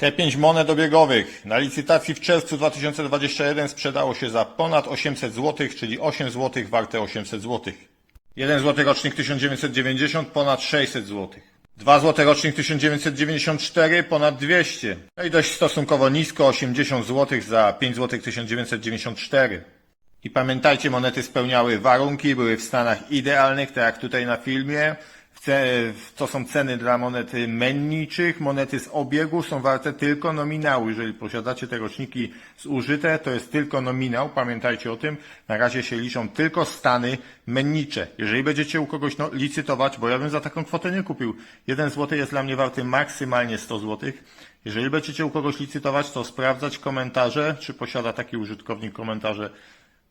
Te pięć monet obiegowych na licytacji w czerwcu 2021 sprzedało się za ponad 800 zł, czyli 8 zł warte 800 zł. 1 zł rocznik 1990 ponad 600 zł. 2 zł rocznik 1994 ponad 200. No i dość stosunkowo nisko 80 zł za 5 zł 1994. I pamiętajcie, monety spełniały warunki, były w stanach idealnych, tak jak tutaj na filmie. To są ceny dla monet menniczych. Monety z obiegu są warte tylko nominału. Jeżeli posiadacie te roczniki zużyte, to jest tylko nominał. Pamiętajcie o tym. Na razie się liczą tylko stany mennicze. Jeżeli będziecie u kogoś no, licytować, bo ja bym za taką kwotę nie kupił. 1 zł jest dla mnie warty maksymalnie 100 zł. Jeżeli będziecie u kogoś licytować, to sprawdzać komentarze, czy posiada taki użytkownik komentarze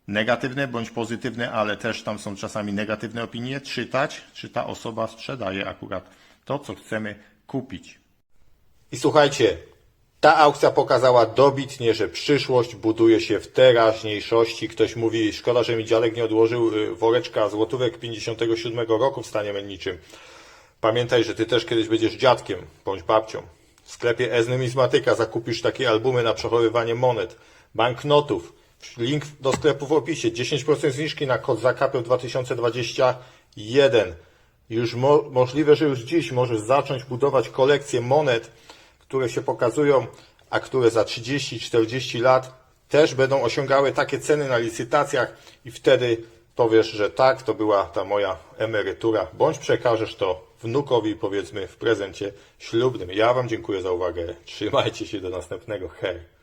negatywne bądź pozytywne, ale też tam są czasami negatywne opinie, czytać, czy ta osoba sprzedaje akurat to, co chcemy kupić. I słuchajcie, ta aukcja pokazała dobitnie, że przyszłość buduje się w teraźniejszości. Ktoś mówi, szkoda, że mi dziadek nie odłożył y, woreczka złotówek 57 roku w stanie menniczym. Pamiętaj, że ty też kiedyś będziesz dziadkiem bądź babcią. W sklepie Eznumismatyka zakupisz takie albumy na przechowywanie monet, banknotów. Link do sklepu w opisie. 10% zniżki na kod zakapę 2021. Już mo możliwe, że już dziś możesz zacząć budować kolekcję monet, które się pokazują, a które za 30-40 lat też będą osiągały takie ceny na licytacjach i wtedy powiesz, że tak, to była ta moja emerytura, bądź przekażesz to wnukowi, powiedzmy, w prezencie ślubnym. Ja Wam dziękuję za uwagę. Trzymajcie się do następnego. Hej.